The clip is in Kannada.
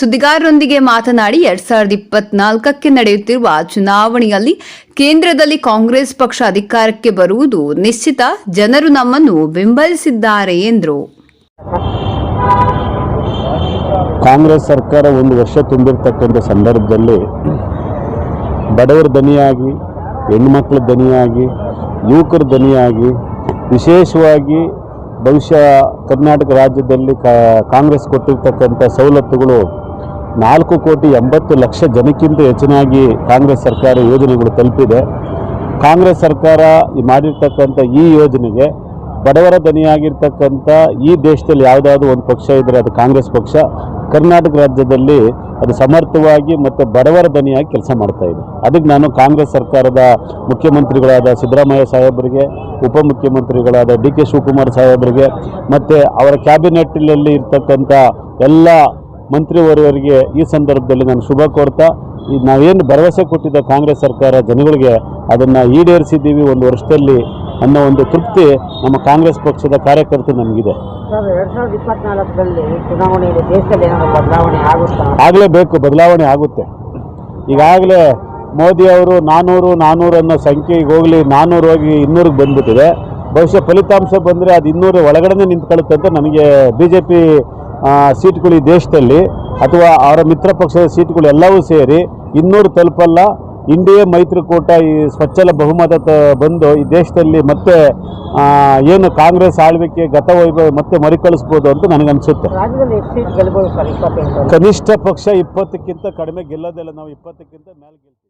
ಸುದ್ದಿಗಾರರೊಂದಿಗೆ ಮಾತನಾಡಿ ಎರಡ್ ಸಾವಿರದ ಇಪ್ಪತ್ನಾಲ್ಕಕ್ಕೆ ನಡೆಯುತ್ತಿರುವ ಚುನಾವಣೆಯಲ್ಲಿ ಕೇಂದ್ರದಲ್ಲಿ ಕಾಂಗ್ರೆಸ್ ಪಕ್ಷ ಅಧಿಕಾರಕ್ಕೆ ಬರುವುದು ನಿಶ್ಚಿತ. ಜನರು ನಮ್ಮನ್ನು ಬೆಂಬಲಿಸಿದ್ದಾರೆ ಎಂದರು. ಕಾಂಗ್ರೆಸ್ ಸರ್ಕಾರ ಒಂದು ವರ್ಷ ತುಂಬಿರ್ತಕ್ಕಂಥ ಸಂದರ್ಭದಲ್ಲಿ ಬಡವರ ದನಿಯಾಗಿ ಹೆಣ್ಮಕ್ಳ ದನಿಯಾಗಿ, ಯುವಕರ ದನಿಯಾಗಿ, ವಿಶೇಷವಾಗಿ ಬಹುಶಃ ಕರ್ನಾಟಕ ರಾಜ್ಯದಲ್ಲಿ ಕಾಂಗ್ರೆಸ್ ಕೊಟ್ಟಿರ್ತಕ್ಕಂಥ ಸವಲತ್ತುಗಳು ನಾಲ್ಕು ಕೋಟಿ ಎಂಬತ್ತು ಲಕ್ಷ ಜನಕ್ಕಿಂತ ಹೆಚ್ಚಿನಾಗಿ ಕಾಂಗ್ರೆಸ್ ಸರ್ಕಾರ ಯೋಜನೆಗಳು ತಲುಪಿದೆ. ಕಾಂಗ್ರೆಸ್ ಸರ್ಕಾರ ಮಾಡಿರ್ತಕ್ಕಂಥ ಈ ಯೋಜನೆಗೆ ಬಡವರ ದನಿಯಾಗಿರ್ತಕ್ಕಂಥ ಈ ದೇಶದಲ್ಲಿ ಯಾವುದಾದ್ರೂ ಒಂದು ಪಕ್ಷ ಇದ್ದರೆ ಅದು ಕಾಂಗ್ರೆಸ್ ಪಕ್ಷ, ಕರ್ನಾಟಕ ರಾಜ್ಯದಲ್ಲಿ ಅದು ಸಮರ್ಥವಾಗಿ ಮತ್ತು ಬಡವರ ದನಿಯಾಗಿ ಕೆಲಸ ಮಾಡ್ತಾ ಇದೆ. ಅದಕ್ಕೆ ನಾನು ಕಾಂಗ್ರೆಸ್ ಸರ್ಕಾರದ ಮುಖ್ಯಮಂತ್ರಿಗಳಾದ ಸಿದ್ದರಾಮಯ್ಯ ಸಾಹೇಬರಿಗೆ, ಉಪಮುಖ್ಯಮಂತ್ರಿಗಳಾದ ಡಿ ಕೆ ಶಿವಕುಮಾರ್ ಸಾಹೇಬರಿಗೆ, ಮತ್ತು ಅವರ ಕ್ಯಾಬಿನೆಟ್ನಲ್ಲಿ ಇರ್ತಕ್ಕಂಥ ಎಲ್ಲ ಮಂತ್ರಿವರ್ಗರಿಗೆ ಈ ಸಂದರ್ಭದಲ್ಲಿ ನಾನು ಶುಭ ಕೋರ್ತಾ ಈ ನಾವೇನು ಭರವಸೆ ಕೊಟ್ಟಿದ್ದ ಕಾಂಗ್ರೆಸ್ ಸರ್ಕಾರ ಜನಗಳಿಗೆ ಅದನ್ನು ಈಡೇರಿಸಿದ್ದೀವಿ ಒಂದು ವರ್ಷದಲ್ಲಿ ಅನ್ನೋ ಒಂದು ತೃಪ್ತಿ ನಮ್ಮ ಕಾಂಗ್ರೆಸ್ ಪಕ್ಷದ ಕಾರ್ಯಕರ್ತರು ನಮಗಿದೆ. ಸರ್ ಬೇಕು ಬದಲಾವಣೆ ಆಗುತ್ತಾ? ಆಗಲೇಬೇಕು ಬದಲಾವಣೆ ಆಗುತ್ತೆ. ಈಗಾಗಲೇ ಮೋದಿ ಅವರು ನಾನ್ನೂರು ನಾನ್ನೂರು ಅನ್ನೋ ಸಂಖ್ಯೆಗೆ ಈಗ ಹೋಗಲಿ ನಾನ್ನೂರು ಹೋಗಿ ಇನ್ನೂರಿಗೆ ಬಂದ್ಬಿಟ್ಟಿದೆ. ಬಹುಶಃ ಫಲಿತಾಂಶ ಬಂದರೆ ಅದು ಇನ್ನೂರ ಒಳಗಡೆ ನಿಂತ್ಕೊಳ್ಳುತ್ತೆ ಅಂತ ನನಗೆ ಬಿ ಜೆ ಪಿ ಸೀಟ್ಗಳು ಈ ದೇಶದಲ್ಲಿ ಅಥವಾ ಅವರ ಮಿತ್ರ ಪಕ್ಷದ ಸೀಟ್ಗಳು ಎಲ್ಲವೂ ಸೇರಿ ಇನ್ನೂರು ತಲುಪಲ್ಲ. ಇಂಡಿಯಾ ಮೈತ್ರಿಕೂಟ ಈ ಸ್ವಚ್ಛಲ ಬಹುಮತ ಬಂದು ಈ ದೇಶದಲ್ಲಿ ಮತ್ತೆ ಏನು ಕಾಂಗ್ರೆಸ್ ಆಳ್ವಿಕೆ ಗತ ವೈಭವ ಮತ್ತೆ ಮರುಕಳಿಸ್ಬೋದು ಅಂತ ನನಗನ್ಸುತ್ತೆ. ಕನಿಷ್ಠ ಪಕ್ಷ ಇಪ್ಪತ್ತಕ್ಕಿಂತ ಕಡಿಮೆ ಗೆಲ್ಲೋದಿಲ್ಲ ನಾವು ಇಪ್ಪತ್ತಕ್ಕಿಂತ ಮೇಲೆ ಗೆಲ್ತೀವಿ.